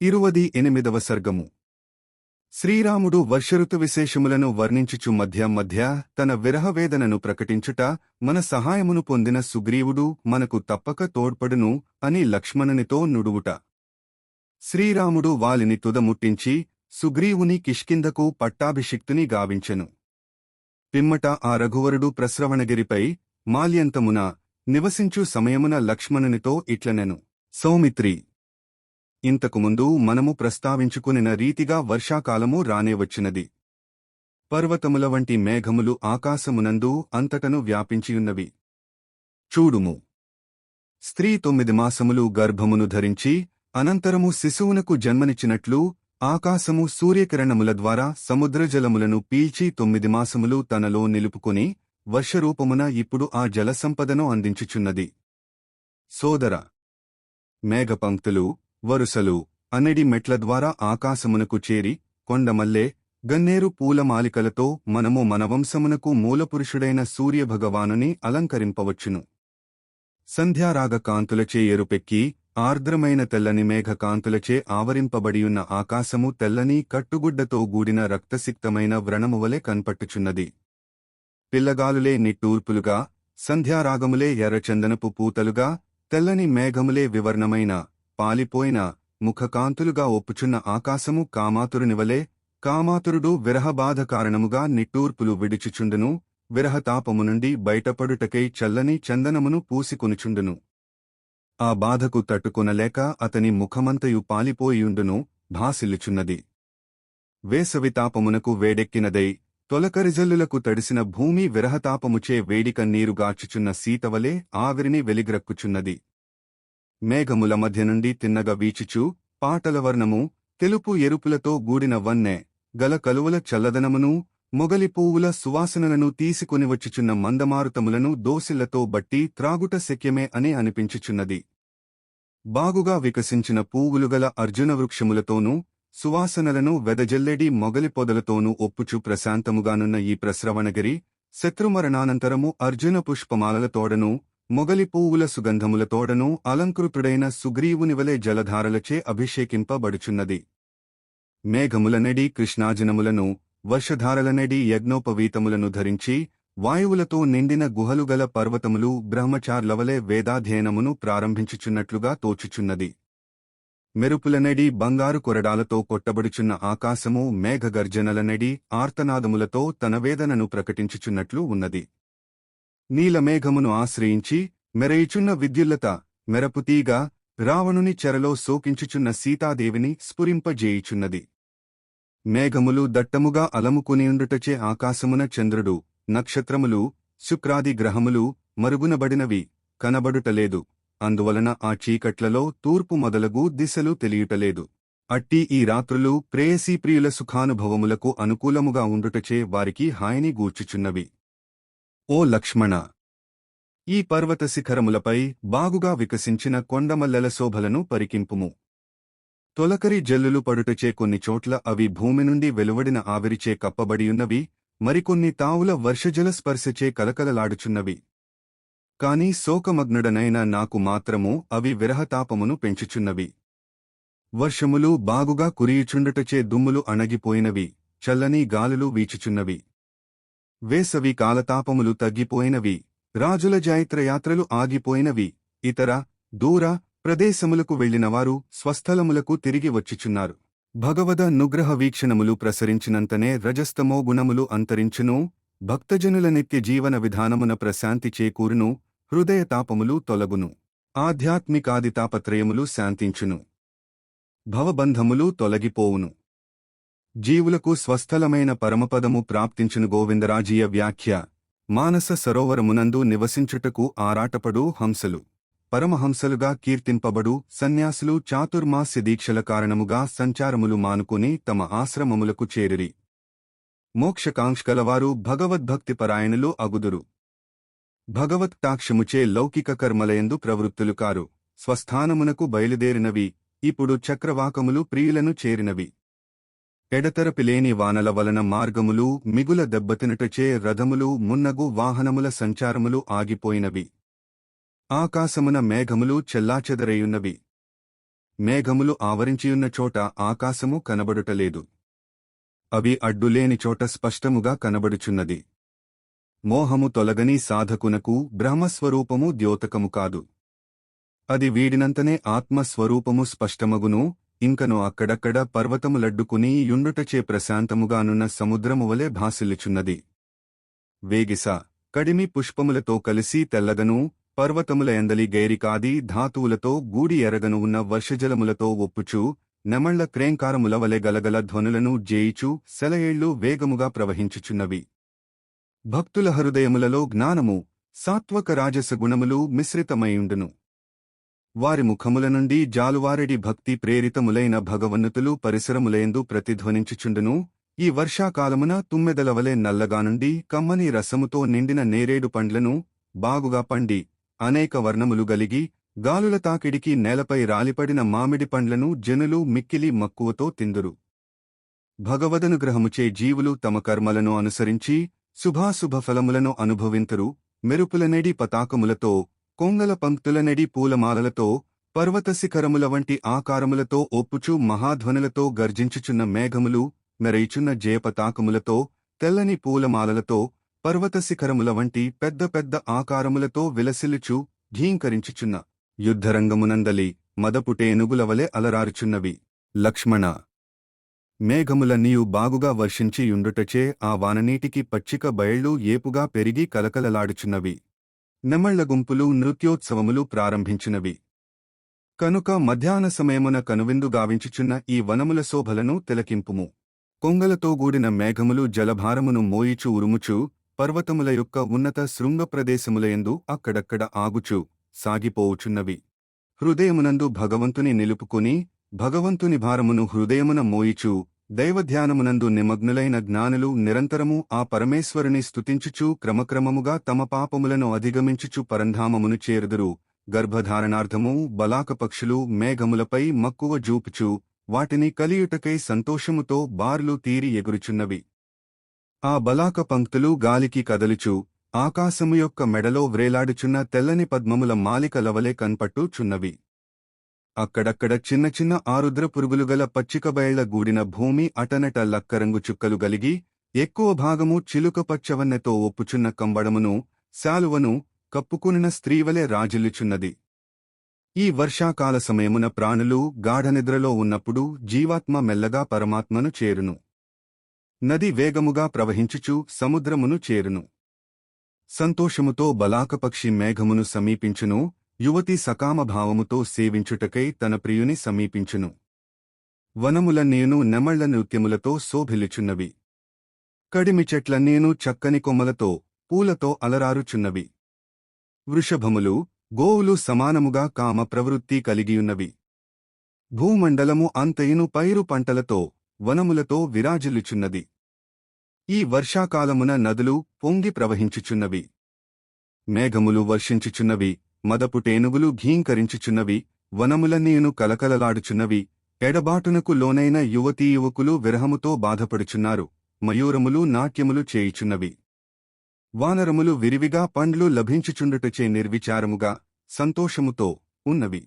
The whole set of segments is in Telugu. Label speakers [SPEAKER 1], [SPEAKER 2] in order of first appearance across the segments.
[SPEAKER 1] ఇరువది ఎనిమిదవ సర్గము. శ్రీరాముడు వర్షఋతు విశేషములను వర్ణించుచు మధ్య మధ్య తన విరహవేదనను ప్రకటించుట మన సహాయమును పొందిన సుగ్రీవుడు మనకు తప్పక తోడ్పడును అని లక్ష్మణునితో నుడువుట. శ్రీరాముడు వాలిని తుదముట్టించి సుగ్రీవుని కిష్కిందకు పట్టాభిషిక్తుని గావించెను. పిమ్మట ఆ రఘువరుడు ప్రస్రవణగిరిపై మాల్యంతమున నివసించు సమయమున లక్ష్మణునితో ఇట్లనెను. సౌమిత్రి! ఇంతకుముందు మనము ప్రస్తావించుకునిన రీతిగా వర్షాకాలము రానేవచ్చినది. పర్వతముల వంటి మేఘములు ఆకాశమునందు అంతటను వ్యాపించియున్నవి. చూడుము. స్త్రీ తొమ్మిది మాసములు గర్భమును ధరించి అనంతరము శిశువునకు జన్మనిచ్చినట్లు ఆకాశము సూర్యకిరణముల ద్వారా సముద్రజలములను పీల్చి తొమ్మిది మాసములు తనలో నిలుపుకొని వర్షరూపమున ఇప్పుడు ఆ జలసంపదను అందించుచున్నది. సోదర. మేఘపంక్తులు వరుసలు అనడి మెట్ల ద్వారా ఆకాశమునకు చేరి కొండమల్లే గన్నేరు పూలమాలికలతో మనము మన వంశమునకు మూలపురుషుడైన సూర్యభగవానుని అలంకరింపవచ్చును. సంధ్యారాగ కాంతులచే ఎరుపెక్కి ఆర్ద్రమైన తెల్లని మేఘ కాంతులచే ఆవరింపబడియున్న ఆకాశము తెల్లని కట్టుగుడ్డతో గూడిన రక్తసిక్తమైన వ్రణమువలె కన్పట్టుచున్నది. పిల్లగాలులే నిట్టూర్పులుగా సంధ్యారాగములే ఎర్రచందనపు పూతలుగా తెల్లని మేఘములే వివర్ణమైన పాలిపోయిన ముఖకాంతులుగా ఒప్పుచున్న ఆకాశము కామాతురునివలే కామాతురుడు విరహబాధ కారణముగా నిట్టూర్పులు విడిచుచుండును విరహతాపము నుండి బయటపడుటకై చల్లని చందనమును పూసికొనుచుండును. ఆ బాధకు తట్టుకొనలేక అతని ముఖమంతయు పాలిపోయియుండును భాసిల్లుచున్నది. వేసవితాపమునకు వేడెక్కినదై తొలకరిజల్లులకు తడిసిన భూమి విరహతాపముచే వేడికన్నీరుగాచుచున్న సీతవలే ఆవిరిని వెలిగ్రక్కుచున్నది. మేఘముల మధ్య నుండి తిన్నగ వీచుచు పాటల వర్ణము తెలుపు ఎరుపులతో గూడిన వన్నె గల కలువల చల్లదనమును మొగలి పువ్వుల సువాసనలను తీసుకుని వచ్చుచున్న మందమారుతములను దోసిళ్ళతో బట్టి త్రాగుట శక్యమే అనే అనిపించుచున్నది. బాగుగా వికసించిన పువ్వులుగల అర్జున వృక్షములతోనూ సువాసనలను వెదజల్లెడి మొగలి పొదలతోనూ ఒప్పుచు ప్రశాంతముగానున్న ఈ ప్రస్రవణగిరి శత్రుమరణానంతరము అర్జున పుష్పమాలలతోడనూ మొగలి పువ్వుల సుగంధములతోడనూ అలంకృతుడైన సుగ్రీవునివలే జలధారలచే అభిషేకింపబడుచున్నది. మేఘములనెడి కృష్ణాజనములను వర్షధారలనెడి యజ్ఞోపవీతములను ధరించి వాయువులతో నిండిన గుహలుగల పర్వతములు బ్రహ్మచార్లవలే వేదాధ్యయనమును ప్రారంభించుచున్నట్లుగా తోచుచున్నది. మెరుపులనెడి బంగారు కొరడాలతో కొట్టబడుచున్న ఆకాశము మేఘగర్జనలనెడి ఆర్తనాదములతో తన వేదనను ప్రకటించుచున్నట్లు ఉన్నది. నీలమేఘమును ఆశ్రయించి మెరయిచున్న విద్యుల్లత మెరపుతీగా రావణుని చెరలో శోకించుచున్న సీతాదేవిని స్ఫురింపజేయుచున్నది. మేఘములు దట్టముగా అలముకునియుండుటచే ఆకాశమున చంద్రుడు నక్షత్రములు శుక్రాది గ్రహములు మరుగునబడినవి కనబడుటలేదు. అందువలన ఆ చీకట్లలో తూర్పు మొదలగు దిశలు తెలియుటలేదు. అట్టి ఈ రాత్రులు ప్రేయసీప్రియుల సుఖానుభవములకు అనుకూలముగా ఉండుటచే వారికి హాయిని గూర్చుచున్నవి. ఓ లక్ష్మణ! ఈ పర్వత శిఖరములపై బాగుగా వికసించిన కొండమల్లెల శోభలను పరికింపుము. తొలకరి జల్లులు పడుటచే కొన్ని చోట్ల అవి భూమి నుండి వెలువడిన ఆవిరిచే కప్పబడియున్నవి మరికొన్ని తావుల వర్షజల స్పర్శచే కలకలలాడుచున్నవి. కాని శోకమగ్నుడనైన నాకు మాత్రము అవి విరహతాపమును పెంచుచున్నవి. వర్షములు బాగుగా కురియుచుండుటచే దుమ్ములు అణగిపోయినవి చల్లని గాలులు వీచుచున్నవి. వేసవి కాలతాపములు తగ్గిపోయినవి రాజుల జైత్రయాత్రలు ఆగిపోయినవి. ఇతర దూర ప్రదేశములకు వెళ్ళినవారు స్వస్థలములకు తిరిగి వచ్చిచున్నారు. భగవద నుగ్రహ వీక్షణములు ప్రసరించినంతనే రజస్తమో గుణములు అంతరించును భక్తజనుల నిత్య జీవన విధానమున ప్రశాంతి చేకూరును హృదయతాపములు తొలగును. ఆధ్యాత్మికాది తాపత్రయములు శాంతించును. భవబంధములు తొలగిపోవును. జీవులకు స్వస్థలమైన పరమపదము ప్రాప్తించిన గోవిందరాజీయ వ్యాఖ్య. మానస సరోవరమునందు నివసించుటకు ఆరాటపడు హంసలు. పరమహంసలుగా కీర్తింపబడు సన్యాసులు చాతుర్మాస్య దీక్షల కారణముగా సంచారములు మానుకుని తమ ఆశ్రమములకు చేరిరి. మోక్షకాంక్షలవారు భగవద్భక్తిపరాయణులు అగుదురు. భగవత్తాక్షముచే లౌకిక కర్మలయందు ప్రవృత్తులు కారు. స్వస్థానమునకు బయలుదేరినవి. ఇప్పుడు చక్రవాకములు ప్రియులను చేరినవి. ఎడతెరపిలేని వానల వలన మార్గములు మిగుల దెబ్బతినుటచే రథములు మున్నగు వాహనముల సంచారములు ఆగిపోయినవి. ఆకాశమున మేఘములు చెల్లాచెదరయున్నవి. మేఘములు ఆవరించియున్న చోట ఆకాశము కనబడుటలేదు. అవి అడ్డులేని చోట స్పష్టముగా కనబడుచున్నది. మోహము తొలగని సాధకునకు బ్రహ్మస్వరూపము ద్యోతకము కాదు. అది వీడినంతనే ఆత్మస్వరూపము స్పష్టమగును ఇంకను అక్కడక్కడ పర్వతములడ్డుకుని యుండుటచే ప్రశాంతముగానున్న సముద్రము వలె భాసిల్లుచున్నది. వేగిస కడిమి పుష్పములతో కలిసి తెల్లగను పర్వతముల ఎందలి గైరికాది ధాతువులతో గూడి ఎరగను ఉన్న వర్షజలములతో ఒప్పుచూ నెమళ్ళ క్రేంకారముల వలె గలగల ధ్వనులను జేయిచూ సెలయేళ్ళు వేగముగా ప్రవహించుచున్నవి. భక్తుల హృదయములలో జ్ఞానము సాత్వక రాజస గుణములు మిశ్రితమైయుండును వారి ముఖముల నుండి జాలువారెడి భక్తి ప్రేరితములైన భగవన్నతులు పరిసరములయందు ప్రతిధ్వనించుచుండును. ఈ వర్షాకాలమున తుమ్మెదలవలే నల్లగానుండి నల్లగా నుండి కమ్మని రసముతో నిండిన నేరేడు పండ్లను బాగుగా పండి అనేక వర్ణములు గలిగి గాలుల తాకిడికి నేలపై రాలిపడిన మామిడి పండ్లను జనులు మిక్కిలి మక్కువతో తిందురు. భగవదనుగ్రహముచే జీవులు తమ కర్మలను అనుసరించి శుభాశుభ ఫలములను అనుభవింతురు. మెరుపులనేడి పతాకములతో కొంగల పంక్తులనెడి పూలమాలలతో పర్వతశిఖరముల వంటి ఆకారములతో ఒప్పుచు మహాధ్వనులతో గర్జించుచున్న మేఘములు మెరయిచున్న జయపతాకములతో తెల్లని పూలమాలలతో పర్వతశిఖరముల వంటి పెద్ద పెద్ద ఆకారములతో విలసిల్లుచు ఘీంకరించుచున్న యుద్ధరంగమునందలి మదపుటేనుగులవలె అలరారుచున్నవి. లక్ష్మణ! మేఘములన్నీయు బాగుగా వర్షించి యుండుటచే ఆ వాననీటికి పచ్చిక బయళ్ళు ఏపుగా పెరిగి కలకలలాడుచున్నవి. నెమళ్ళ గుంపులు నృత్యోత్సవములు ప్రారంభించినవి. కనుక మధ్యాహ్న సమయమున కనువిందు గావించుచున్న ఈ వనముల శోభలను తిలకింపుము. కొంగలతో గూడిన మేఘములు జలభారమును మోయిచు ఉరుముచు పర్వతముల యొక్క ఉన్నత శృంగ ప్రదేశములయందు అక్కడక్కడ ఆగుచు సాగిపోవుచున్నవి. హృదయమునందు భగవంతుని నిలుపుకుని భగవంతుని భారమును హృదయమున మోయిచు దైవధ్యానమునందు నిమగ్నులైన జ్ఞానులు నిరంతరము ఆ పరమేశ్వరుని స్థుతించుచూ క్రమక్రమముగా తమ పాపములను అధిగమించుచు పరంధామమును చేరుదురు. గర్భధారణార్థము బలాకపక్షులు మేఘములపై మక్కువ జూపుచు వాటిని కలియుటకై సంతోషముతో బార్లు తీరి ఎగురుచున్నవి. ఆ బలాక పంక్తులు గాలికి కదలుచు ఆకాశము యొక్క మెడలో వ్రేలాడుచున్న తెల్లని పద్మముల మాలిక లవలే కన్పట్టుచున్నవి. అక్కడక్కడ చిన్న చిన్న ఆరుద్ర పురుగులుగల పచ్చికబయళ్ళ గూడిన భూమి అటనట లక్కరంగు చుక్కలు గలిగి ఎక్కువ భాగము చిలుక పచ్చవన్నెతో ఒప్పుచున్న కంబడమును శాలువను కప్పుకునిన స్త్రీవలే రాజిల్లుచున్నది. ఈ వర్షాకాల సమయమున ప్రాణులు గాఢనిద్రలో ఉన్నప్పుడు జీవాత్మ మెల్లగా పరమాత్మను చేరును. నది వేగముగా ప్రవహించుచు సముద్రమును చేరును. సంతోషముతో బలాకపక్షి మేఘమును సమీపించును యువతి సకామభావముతో సేవించుటకై తన ప్రియుని సమీపించును. వనములన్నీను నెమళ్ళ నృత్యములతో శోభిల్లుచున్నవి. కడిమి చెట్లన్నీను చక్కని కొమ్మలతో పూలతో అలరారుచున్నవి. వృషభములు గోవులు సమానముగా కామ ప్రవృత్తి కలిగియున్నవి. భూమండలము అంతయును పైరు పంటలతో వనములతో విరాజిల్లుచున్నది. ఈ వర్షాకాలమున నదులు పొంగి ప్రవహించుచున్నవి. మేఘములు వర్షించుచున్నవి. మదపుటేనుగులు ఘీంకరించుచున్నవి వనములన్నీయును కలకలలాడుచున్నవి ఎడబాటునకు లోనైన యువతీ యువకులు విరహముతో బాధపడుచున్నారు మయూరములు నాట్యములు చేయుచున్నవి. వానరములు విరివిగా పండ్లు లభించుచుండుటచే నిర్విచారముగా సంతోషముతో ఉన్నవి.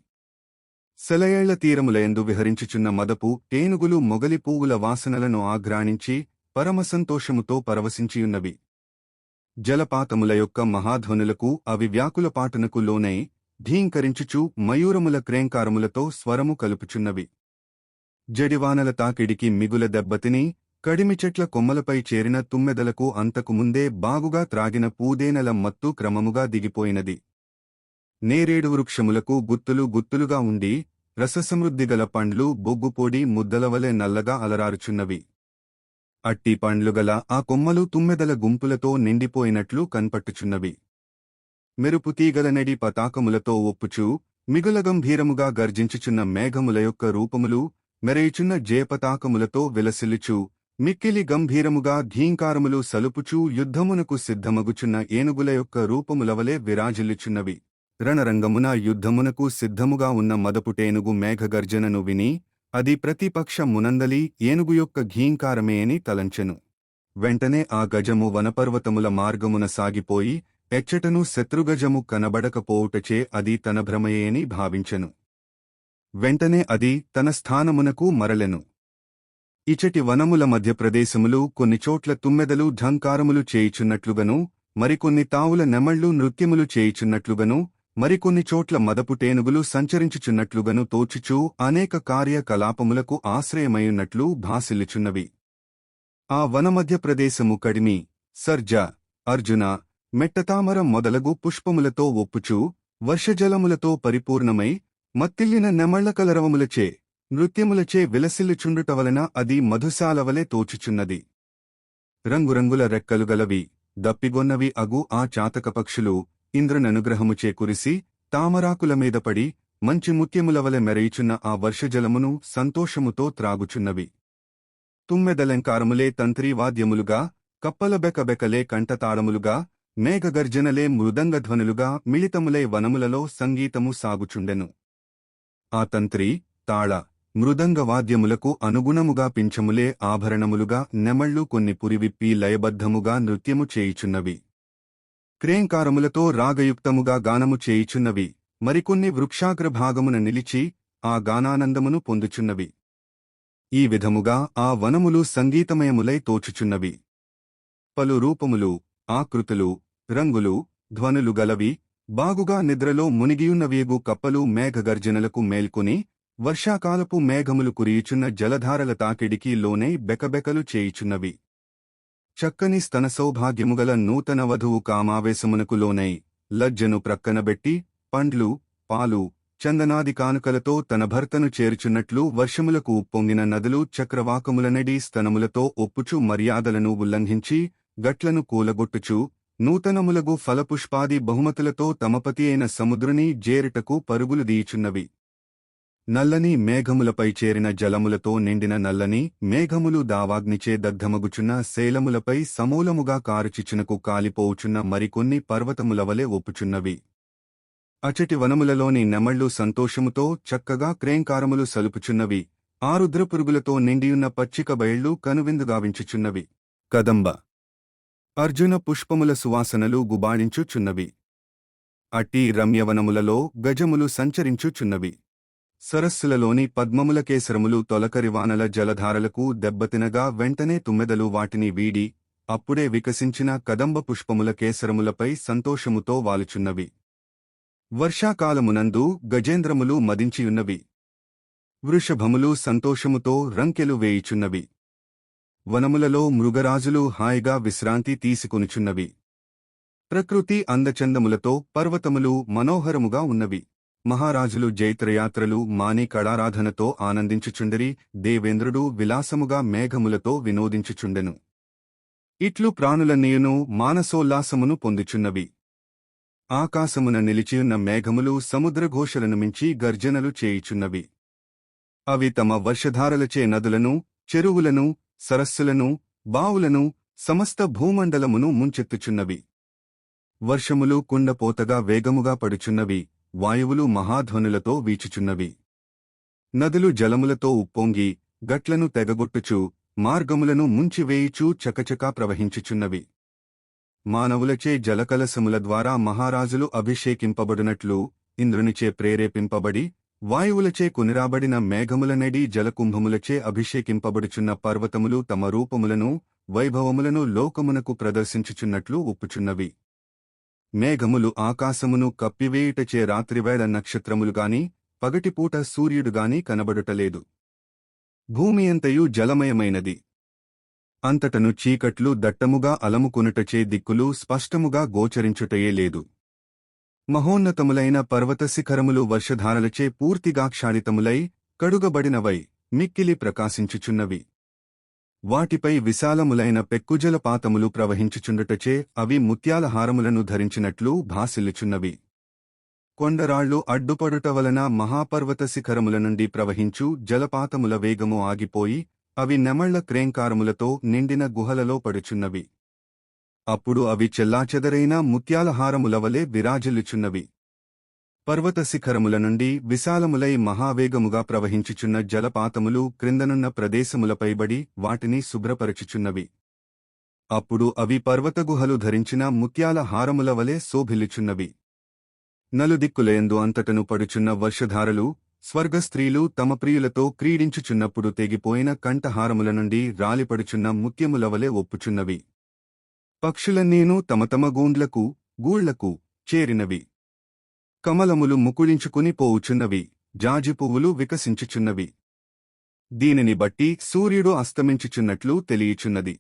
[SPEAKER 1] సెలయేళ్ళ తీరములయందు విహరించుచున్న మదపు టేనుగులు మొగలి పువ్వుల వాసనలను ఆగ్రాణించి పరమసంతోషముతో పరవశించియున్నవి. జలపాతముల యొక్క మహాధ్వనులకు అవి వ్యాకులపాటునకు లోనై ఢీంకరించుచు మయూరముల క్రేంకారములతో స్వరము కలుపుచున్నవి. జడివానల తాకిడికి మిగుల దెబ్బతిని కడిమి చెట్ల కొమ్మలపై చేరిన తుమ్మెదలకు అంతకు ముందే బాగుగా త్రాగిన పూదేనల మత్తు క్రమముగా దిగిపోయినది. నేరేడు వృక్షములకు గుత్తులు గుత్తులుగా ఉండి రససమృద్ధిగల పండ్లు బొగ్గుపొడి ముద్దలవలె నల్లగా అలరారుచున్నవి. అట్టి పండ్లుగల ఆ కొమ్మలు తుమ్మెదల గుంపులతో నిండిపోయినట్లు కన్పట్టుచున్నవి. మెరుపు తీగలనడి పతాకములతో ఒప్పుచూ మిగులగంభీరముగా గర్జించుచున్న మేఘముల యొక్క రూపములు మెరయిచున్న జయపతాకములతో విలసిల్లుచూ మిక్కిలి గంభీరముగా ఘీంకారములు సలుపుచూ యుద్ధమునకు సిద్ధమగుచున్న ఏనుగుల యొక్క రూపములవలే విరాజిల్లుచున్నవి. రణరంగమున యుద్ధమునకు సిద్ధముగా ఉన్న మదపుటేనుగు మేఘగర్జనను విని అది ప్రతిపక్ష మునందలి ఏనుగు యొక్క ఘీంకారమే అని తలంచెను. వెంటనే ఆ గజము వనపర్వతముల మార్గమున సాగిపోయి ఎచ్చటను శత్రుగజము కనబడకపోవుటచే అది తన భ్రమయేని భావించెను. వెంటనే అది తన స్థానమునకు మరలెను. ఇచటి వనముల మధ్యప్రదేశములు కొన్ని చోట్ల తుమ్మెదలు ఢంకారములు చేయుచున్నట్లుగను మరికొన్ని తావుల నెమళ్ళు నృత్యములు చేయుచున్నట్లుగను మరికొన్ని చోట్ల మదపు టేనుగులు సంచరించుచున్నట్లుగను తోచుచూ అనేక కార్యకలాపములకు ఆశ్రయమయున్నట్లు భాసిల్లుచున్నవి. ఆ వనమధ్య ప్రదేశము కడిమి సర్జ అర్జున మెట్టతామర మొదలగు పుష్పములతో ఒప్పుచూ వర్షజలములతో పరిపూర్ణమై మత్తిల్లిన నెమళ్ళ కలరవములచే నృత్యములచే విలసిల్లుచుండుట వలన అది మధుశాలవలే తోచుచున్నది. రంగురంగుల రెక్కలు గలవి దప్పిగొన్నవి అగు ఆ చాతకపక్షులు ఇంద్రననుగ్రహము ఇంద్రననుగ్రహముచే కురిసి తామరాకుల మీద పడి మంచి ముత్యములవలె మెరయిచున్న ఆ వర్షజలమును సంతోషముతో త్రాగుచున్నవి. తుమ్మెదలంకారములే తంత్రీవాద్యములుగా కప్పలబెకబెకలే కంఠతాళములుగా మేఘగర్జనలే మృదంగధ్వనులుగా మిళితములై వనములలో సంగీతము సాగుచుండెను. ఆ తంత్రి తాళ మృదంగ వాద్యములకు అనుగుణముగా పింఛములే ఆభరణములుగా నెమళ్ళు కొన్ని పురివిప్పి లయబద్ధముగా నృత్యము చేయుచున్నవి. క్రేంకారములతో రాగయుక్తముగా గానము చేయుచున్నవి. మరికొన్ని వృక్షాగ్ర భాగమున నిలిచి ఆ గానానందమును పొందుచున్నవి. ఈ విధముగా ఆ వనములు సంగీతమయములై తోచుచున్నవి. పలు రూపములు ఆకృతులు రంగులు ధ్వనులు గలవి బాగుగా నిద్రలో మునిగియున్నవేగు కప్పలు మేఘగర్జనలకు మేల్కొని వర్షాకాలపు మేఘములు కురియుచున్న జలధారల తాకిడికి లోనై బెకబెకలు చేయుచున్నవి. చక్కని స్తన సౌభాగ్యముగల నూతన వధువు కామావేశమునకు లోనై లజ్జను ప్రక్కనబెట్టి పండ్లు పాలు చందనాది కానుకలతో తన భర్తను చేర్చున్నట్లు వర్షములకు ఉప్పొంగిన నదులు చక్రవాకములనడి స్తనములతో ఒప్పుచు మర్యాదలను ఉల్లంఘించి గట్లను కూలగొట్టుచు నూతనములగు ఫలపుష్పాది బహుమతులతో తమపతి అయిన సముద్రుని జేరిటకు పరుగులు దీయుచున్నవి నల్లని మేఘములపై చేరిన జలములతో నిండిన నల్లని మేఘములు దావాగ్నిచే దగ్ధమగుచున్న శైలములపై సమూలముగా కారుచిచునకు కాలిపోవుచున్న మరికొన్ని పర్వతములవలే ఒప్పుచున్నవి. అచటి వనములలోని నెమళ్ళు సంతోషముతో చక్కగా క్రేంకారములు సలుపుచున్నవి. ఆరుద్రపురుగులతో నిండియున్న పచ్చిక బయళ్ళు కనువిందుగావించుచున్నవి కదంబ. అర్జున పుష్పముల సువాసనలు గుబాళించుచున్నవి అట్టి రమ్యవనములలో గజములు సంచరించుచున్నవి. సరస్సులలోని పద్మముల కేసరములు తొలకరివానల జలధారలకు దెబ్బతినగా వెంటనే తుమ్మెదలు వాటిని వీడి అప్పుడే వికసించిన కదంబ పుష్పముల కేసరములపై సంతోషముతో వాలుచున్నవి. వర్షాకాలమునందు గజేంద్రములు మదించియున్నవి. వృషభములు సంతోషముతో రంకెలు వేయుచున్నవి. వనములలో మృగరాజులు హాయిగా విశ్రాంతి తీసుకొనుచున్నవి. ప్రకృతి అందచందములతో పర్వతములు మనోహరముగా ఉన్నవి. మహారాజులు జైత్రయాత్రలు మాని కళారాధనతో ఆనందించుచుండరి దేవేంద్రుడు విలాసముగా మేఘములతో వినోదించుచుండెను. ఇట్లు ప్రాణులన్నీయును మానసోల్లాసమును పొందుచున్నవి. ఆకాశమున నిలిచియున్న మేఘములు సముద్రఘోషలను మించి గర్జనలు చేయుచున్నవి. అవి తమ వర్షధారలచే నదులను చెరువులను సరస్సులను బావులను సమస్త భూమండలమును ముంచెత్తుచున్నవి. వర్షములు కుండపోతగా వేగముగా పడుచున్నవి. వాయువులు మహాధ్వనులతో వీచుచున్నవి. నదులు జలములతో ఉప్పొంగి గట్లను తెగగొట్టుచు మార్గములను ముంచివేయిచూ చకచకా ప్రవహించుచున్నవి. మానవులచే జలకలసముల ద్వారా మహారాజులు అభిషేకింపబడినట్లు ఇంద్రునిచే ప్రేరేపింపబడి వాయువులచే కునిరాబడిన మేఘములనడి జలకుంభములచే అభిషేకింపబడుచున్న పర్వతములు తమ రూపములను వైభవములను లోకమునకు ప్రదర్శించుచున్నట్లు ఒప్పుచున్నవి. మేఘములు ఆకాశమును కప్పివేయుటచే రాత్రివేళ నక్షత్రములుగాని పగటిపూట సూర్యుడుగాని కనబడుటలేదు. భూమి అంతయు జలమయమైనది. అంతటను చీకట్లు దట్టముగా అలముకొనుటచే దిక్కులు స్పష్టముగా గోచరించుటయే లేదు. మహోన్నతములైన పర్వత శిఖరములు వర్షధారలచే పూర్తిగాక్షాళితములై కడుగబడినవై మిక్కిలి ప్రకాశించుచున్నవి. వాటిపై విశాలములైన పెక్కుజలపాతములు ప్రవహించుచుండుటచే అవి ముత్యాల హారములను ధరించినట్లు భాసిల్లుచున్నవి. కొండరాళ్ళు అడ్డుపడుట వలన మహాపర్వత శిఖరముల నుండి ప్రవహించు జలపాతముల వేగము ఆగిపోయి అవి నెమళ్ళ క్రేంకారములతో నిండిన గుహలలో పడుచున్నవి. అప్పుడు అవి చెల్లాచెదరైన ముత్యాల హారములవలే విరాజిల్లుచున్నవి. పర్వత శిఖరముల నుండి విశాలములై మహావేగముగా ప్రవహించుచున్న జలపాతములు క్రిందనున్న ప్రదేశములపైబడి వాటిని శుభ్రపరచుచున్నవి. అప్పుడు అవి పర్వతగుహలు ధరించిన ముత్యాల హారముల వలె శోభిల్లుచున్నవి. నలుదిక్కులయందు అంతటను పడుచున్న వర్షధారలు స్వర్గస్త్రీలు తమ ప్రియులతో క్రీడించుచున్నప్పుడు తెగిపోయిన కంఠహారముల నుండి రాలిపడుచున్న ముత్యములవలే ఒప్పుచున్నవి. పక్షులన్నీనూ తమ తమ గూండ్లకు గూళ్ళకు చేరినవి. కమలములు ముకుళించుకుని పోవుచున్నవి జాజి పువ్వులు వికసించుచున్నవి. దీనిని బట్టి సూర్యుడు అస్తమించుచున్నట్లు తెలియచున్నది.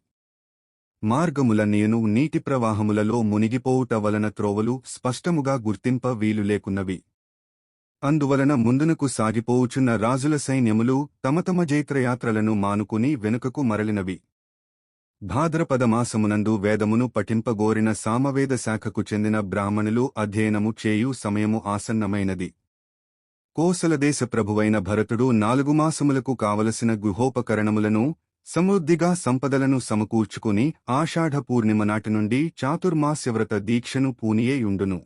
[SPEAKER 1] మార్గములన్నీను నీటి ప్రవాహములలో మునిగిపోవుట వలన త్రోవలు స్పష్టముగా గుర్తింప వీలు లేకున్నవి. అందువలన ముందునకు సాగిపోవుచున్న రాజుల సైన్యములు తమ తమ జైత్రయాత్రలను మానుకుని వెనుకకు మరలినవి. భాద్రపద మాసమునందు వేదమును పఠింపగోరిన సామవేద శాఖకు చెందిన బ్రాహ్మణులు అధ్యయనము చేయు సమయము ఆసన్నమైనది. కోసలదేశ ప్రభువైన భరతుడు నాలుగు మాసములకు కావలసిన గుహోపకరణములను సమృద్ధిగా సంపదలను సమకూర్చుకుని ఆషాఢ పూర్ణిమ నాటి నుండి చాతుర్మాస్యవ్రత దీక్షను పూనియేయుండును.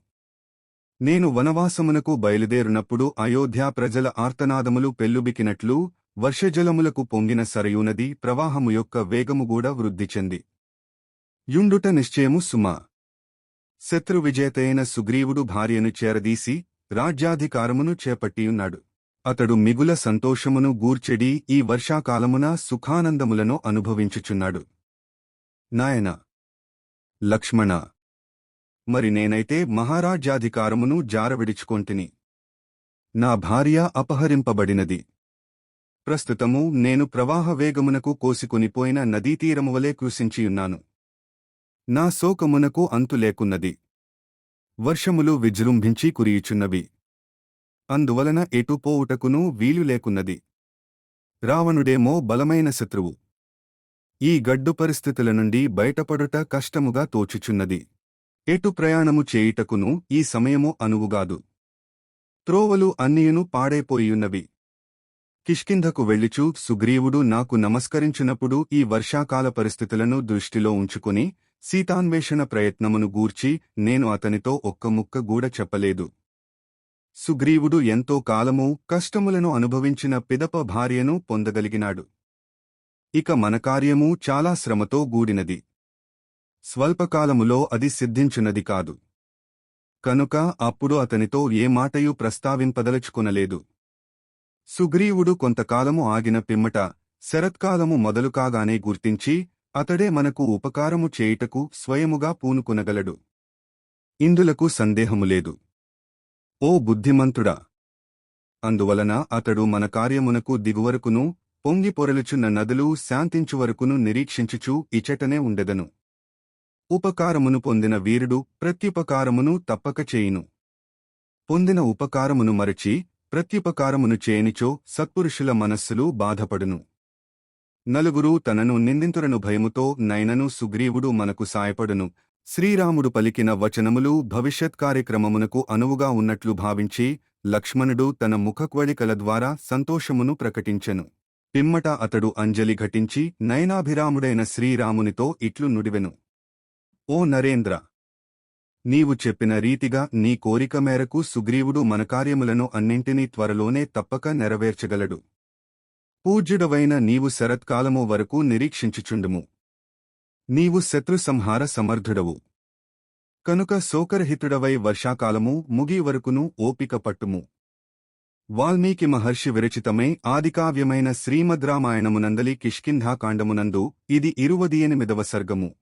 [SPEAKER 1] నేను వనవాసమునకు బయలుదేరునప్పుడు అయోధ్యా ప్రజల ఆర్తనాదములు పెల్లుబికినట్లు వర్షజలములకు పొంగిన సరయూనది ప్రవాహము యొక్క వేగముగూడ వృద్ధి చెంది. యుండుట నిశ్చయము సుమా. శత్రు విజేతయైన సుగ్రీవుడు భార్యను చేరదీసి రాజ్యాధికారమును చేపట్టియున్నాడు. అతడు మిగుల సంతోషమును గూర్చెడి ఈ వర్షాకాలమున సుఖానందములను అనుభవించుచున్నాడు. నాయన! లక్ష్మణ! మరి నేనైతే మహారాజ్యాధికారమును జారవిడుచుకొంటిని. నా భార్య అపహరింపబడినది. ప్రస్తుతము నేను ప్రవాహ వేగమునకు కోసికొనిపోయిన నదీతీరమువలే కృషించియున్నాను నా శోకమునకు అంతులేకున్నది వర్షములు విజృంభించి కురియుచున్నవి. అందువలన ఎటు పోవుటకునూ వీలు లేకున్నది. రావణుడేమో బలమైన శత్రువు. ఈ గడ్డు పరిస్థితుల నుండి బయటపడుట కష్టముగా తోచుచున్నది. ఎటు ప్రయాణము చేయుటకును ఈ సమయము అనువుగాదు. త్రోవలు అన్నియును పాడైపోయియున్నవి. కిష్కింధకు వెళ్ళిచూ సుగ్రీవుడు నాకు నమస్కరించినప్పుడు ఈ వర్షాకాల పరిస్థితులను దృష్టిలో ఉంచుకుని సీతాన్వేషణ ప్రయత్నమును గూర్చి నేను అతనితో ఒక్క ముక్క గూడ చెప్పలేదు. సుగ్రీవుడు ఎంతో కాలము కష్టములను అనుభవించిన పిదప భార్యను పొందగలిగినాడు. ఇక మన కార్యము చాలా శ్రమతో గూడినది. స్వల్పకాలములో అది సిద్ధించినది కాదు. కనుక అప్పుడు అతనితో ఏ మాటయూ ప్రస్తావింపదలుచుకొనలేదు. సుగ్రీవుడు కొంతకాలము ఆగిన పిమ్మట శరత్కాలము మొదలు కాగానే గుర్తించి అతడే మనకు ఉపకారము చేయుటకు స్వయముగా పూనుకునగలడు. ఇందులకు సందేహము లేదు. ఓ బుద్ధిమంతుడా! అందువలన అతడు మన కార్యమునకు దిగువరకును పొంగి పొరలుచున్న నదులు శాంతించువరకును నిరీక్షించుచూ ఇచటనే ఉండెదను. ఉపకారమును పొందిన వీరుడు ప్రత్యుపకారమును తప్పక చేయును. పొందిన ఉపకారమును మరచి ప్రత్యుపకారమును చేయనిచో సత్పురుషుల మనస్సులు బాధపడును. నలుగురు తనను నిందింతురను భయముతో నైనను సుగ్రీవుడు మనకు సాయపడును. శ్రీరాముడు పలికిన వచనములు భవిష్యత్ కార్యక్రమమునకు అనువుగా ఉన్నట్లు భావించి లక్ష్మణుడు తన ముఖక్వళికల ద్వారా సంతోషమును ప్రకటించెను. పిమ్మట అతడు అంజలి ఘటించి నయనాభిరాముడైన శ్రీరామునితో ఇట్లు నుడివెను. ఓ నరేంద్ర! నీవు చెప్పిన రీతిగా నీ కోరిక మేరకు సుగ్రీవుడు మన కార్యములను అన్నింటినీ త్వరలోనే తప్పక నెరవేర్చగలడు. పూజ్యుడవైన నీవు శరత్కాలము వరకు నిరీక్షించుచుండుము. నీవు శత్రు సంహార సమర్థుడవు. కనుక శోకరహితుడవై వర్షాకాలము ముగి వరకును ఓపిక పట్టుము. వాల్మీకి మహర్షి విరచితమే ఆదికావ్యమైన శ్రీమద్రామాయణమునందలి కిష్కింధాకాండమునందు ఇది ఇరువది ఎనిమిదవ సర్గము.